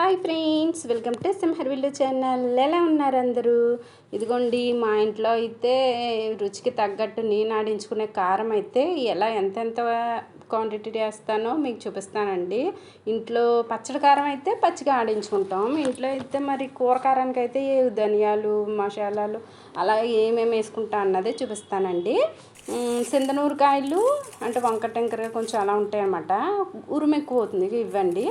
Hi friends welcome to సింహర్విల్లు channel. ఎలా ఉన్నారు అందరూ? ఇదిగోండి మా ఇంట్లో అయితే రుచికి తగ్గట్టు నేను ఆడించుకునే కారం అయితే ఎలా ఎంతెంత క్వాంటిటీ వేస్తానో మీకు చూపిస్తానండి. ఇంట్లో పచ్చడి కారం అయితే పచ్చిగా ఆడించుకుంటాం. ఇంట్లో అయితే మరి కూర కారానికి అయితే ధనియాలు మసాలాలు అలా ఏమేమి వేసుకుంటా అన్నదే చూపిస్తానండి. సింధనూరుకాయలు అంటే వంక కొంచెం అలా ఉంటాయి అన్నమాట ఉరుము అవుతుంది ఇవ్వండి.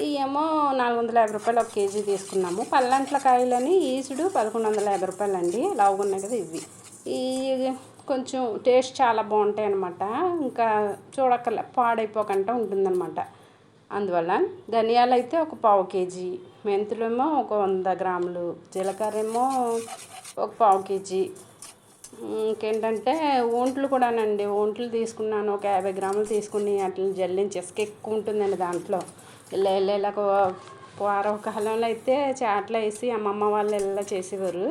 ఇవేమో నాలుగు వందల యాభై రూపాయలు ఒక కేజీ తీసుకున్నాము. పల్లంట్ల కాయలని ఈసుడు పదకొండు వందల యాభై రూపాయలు అండి లావుగా ఉన్నాయి కదా ఇవి. ఈ కొంచెం టేస్ట్ చాలా బాగుంటాయి అనమాట ఇంకా చూడక్కర్లే పాడైపోకుండా ఉంటుందన్నమాట. అందువల్ల ధనియాలు అయితే ఒక పావు కేజీ మెంతులేమో ఒక వంద గ్రాములు జీలకర్ర ఏమో ఒక పావు కేజీ ఇంకేంటంటే ఒంట్లు కూడానండి. ఒంట్లు తీసుకున్నాను. ఒక యాభై గ్రాములు తీసుకుని వాటిని జల్లించి ఇసుక ఎక్కువ ఉంటుందండి దాంట్లో. ఇలా ఇలా ఇలా పూర్వకాలంలో అయితే చాట్లో వేసి అమ్మమ్మ వాళ్ళు ఇలా చేసేవారు.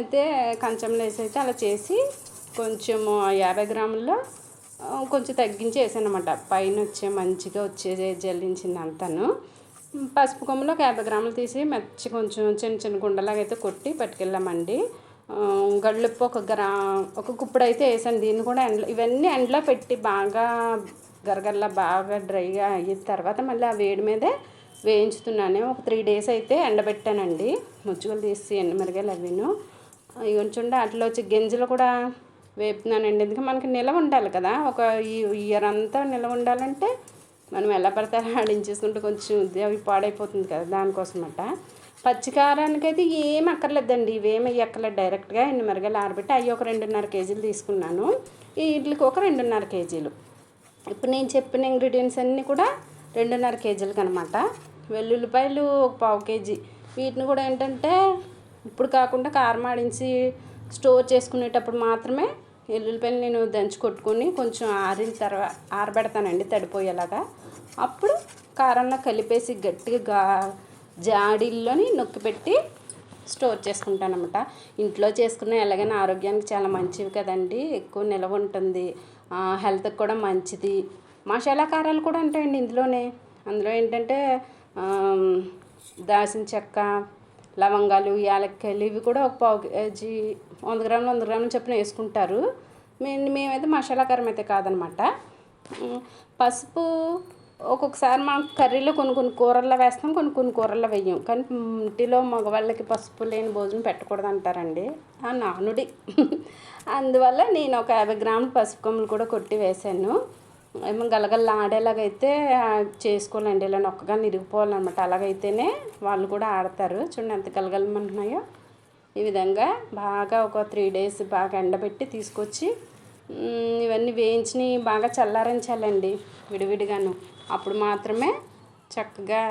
అయితే కంచంలో వేసి అయితే అలా చేసి కొంచెం యాభై గ్రాముల్లో కొంచెం తగ్గించి వేసానమాట అనమాట పైన వచ్చే మంచిగా వచ్చే జల్లించింది అంతాను పసుపు కొమ్మలో ఒక యాభై గ్రాములు తీసి మెచ్చి కొంచెం చిన్న చిన్న గుండలాగైతే అయితే కొట్టి పట్టుకెళ్ళామండి. గళ్ళుప్పు ఒక గ్రా ఒక కుప్పుడు అయితే వేసాను. దీన్ని కూడా ఎండలో ఇవన్నీ ఎండలో పెట్టి బాగా గరగల్లా బాగా డ్రైగా అయిన తర్వాత మళ్ళీ ఆ వేడి మీదే వేయించుతున్నాను. ఒక త్రీ డేస్ అయితే ఎండబెట్టానండి. ముచ్చుకలు తీసి ఎండమిరగాయలు అవిను. కొంచెం వాటిలో వచ్చి గింజలు కూడా వేపుతున్నానండి. ఎందుకంటే మనకి నిలవ ఉండాలి కదా. ఒక ఇయర్ అంతా నిలవ ఉండాలంటే మనం ఎలా పడితే ఆడించేసుకుంటే కొంచెం అవి పాడైపోతుంది కదా దానికోసం అట పచ్చికారానికి ఏం అక్కర్లేదండి. ఇవేమి ఎక్కర్లేదు డైరెక్ట్గా ఎన్ని మిరగాయలు ఆరబెట్టి అవి ఒక రెండున్నర కేజీలు తీసుకున్నాను. ఈ ఇడ్లీకి ఒక రెండున్నర కేజీలు. ఇప్పుడు నేను చెప్పిన ఇంగ్రీడియంట్స్ అన్నీ కూడా రెండున్నర కేజీలకు అనమాట వెల్లుల్లిపాయలు ఒక పావు కేజీ. వీటిని కూడా ఏంటంటే ఇప్పుడు కాకుండా కారం ఆడించి స్టోర్ చేసుకునేటప్పుడు మాత్రమే ఎల్లుల్లిపాయలు నేను దంచి కొట్టుకొని కొంచెం ఆరిన తర్వాత ఆరబెడతానండి తడిపోయేలాగా. అప్పుడు కారంలో కలిపేసి గట్టిగా జాడీల్లోని నొక్కి పెట్టి స్టోర్ చేసుకుంటాను అనమాట ఇంట్లో చేసుకున్న ఎలాగైనా ఆరోగ్యానికి చాలా మంచివి కదండి. ఎక్కువ నిలవ ఉంటుంది. హెల్త్కి కూడా మంచిది. మసాలా కారాలు కూడా ఉంటాయండి ఇందులోనే. అందులో ఏంటంటే దాల్చిన చెక్క లవంగాలు యాలక్కాయలు ఇవి కూడా ఒక పావు కేజీ వంద గ్రాములు వంద గ్రాములు చొప్పున వేసుకుంటారు. మేము మేమైతే మసాలాకారం అయితే కాదనమాట. పసుపు ఒక్కొక్కసారి మనం కర్రీలో కొన్ని కొన్ని కూరల్లో వేస్తాం కొన్ని కొన్ని కూరల్లో వేయం. కానీ ఇంటిలో మగవాళ్ళకి పసుపు లేని భోజనం పెట్టకూడదు అంటారండి ఆ నానుడి. అందువల్ల నేను ఒక యాభై గ్రాముల పసుపు కొమ్ములు కూడా కొట్టి వేసాను ఏమో గలగల ఆడేలాగైతే చేసుకోవాలండి ఇలా నొక్కగా నిరిగిపోవాలన్నమాట అలాగైతేనే వాళ్ళు కూడా ఆడతారు. చూడండి ఎంత గలగలమంటున్నాయో. ఈ విధంగా బాగా ఒక త్రీ డేస్ బాగా ఎండబెట్టి తీసుకొచ్చి ఇవన్నీ వేయించి బాగా చల్లారించాలండి విడివిడిగాను. అప్పుడు మాత్రమే చక్కగా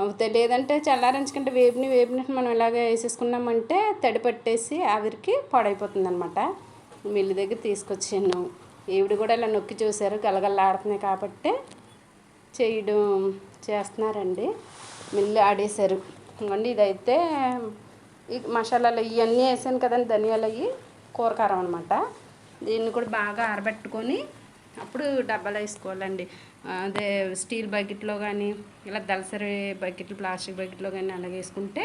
అవుతాయి లేదంటే చల్లారించుకుంటే వేపిని వేపిని మనం ఇలాగ వేసేసుకున్నామంటే తడి పట్టేసి ఆవిరికి పాడైపోతుంది అనమాట మిల్లు దగ్గర తీసుకొచ్చాను. ఈవిడ కూడా ఇలా నొక్కి చూశారు గలగల్లాడుతున్నాయి కాబట్టి చేయడం చేస్తున్నారండి. మిల్లు ఆడేశారు. ఇవ్వండి ఇదైతే ఈ మసాలాలు ఇవన్నీ వేసాను కదండి ధనియాలు అవి కూరకారం అనమాట దీన్ని కూడా బాగా ఆరబెట్టుకొని అప్పుడు డబ్బాలో వేసుకోవాలండి. అదే స్టీల్ బకెట్లో కానీ ఇలా దలసరి బకెట్లు ప్లాస్టిక్ బకెట్లో కానీ అలాగే వేసుకుంటే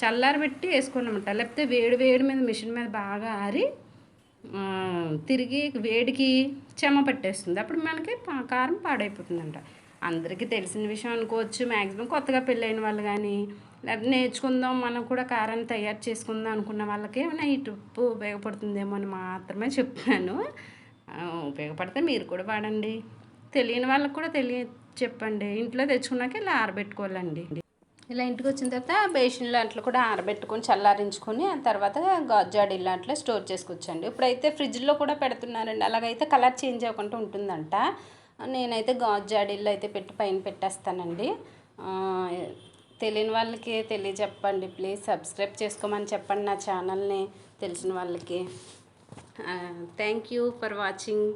చల్లారబెట్టి వేసుకోవాలన్నమాట. లేకపోతే వేడి వేడి మీద మిషన్ మీద బాగా ఆరి తిరిగి వేడికి చెమ పట్టేస్తుంది. అప్పుడు మనకి కారం పాడైపోతుందంట. అందరికీ తెలిసిన విషయం అనుకోవచ్చు. మ్యాక్సిమం కొత్తగా పెళ్ళైన వాళ్ళు కానీ లేకపోతే నేర్చుకుందాం మనం కూడా కారాన్ని తయారు చేసుకుందాం అనుకున్న వాళ్ళకి ఏమైనా ఈ టిప్పు ఉపయోగపడుతుందేమో అని మాత్రమే చెప్తున్నాను ఉపయోగపడితే మీరు కూడా వాడండి. తెలియని వాళ్ళకి కూడా తెలియ చెప్పండి. ఇంట్లో తెచ్చుకున్నాక ఇలా ఆరబెట్టుకోవాలండి. ఇలా ఇంటికి వచ్చిన తర్వాత బేసిన్ లాంట్లో కూడా ఆరబెట్టుకొని చల్లారించుకొని ఆ తర్వాత గాజాడి లాంట్లో స్టోర్ చేసుకొచ్చండి. ఇప్పుడైతే ఫ్రిడ్జ్లో కూడా పెడుతున్నారండి. అలాగైతే కలర్ చేంజ్ అవ్వకుండా ఉంటుందంట. నేనైతే గాజాడీల్లో అయితే పెట్టి పైన పెట్టేస్తానండి. తెలియని వాళ్ళకి తెలియజెప్పండి. ప్లీజ్ సబ్స్క్రైబ్ చేసుకోమని చెప్పండి నా ఛానల్ని తెలిసిన వాళ్ళకి. Thank you for watching.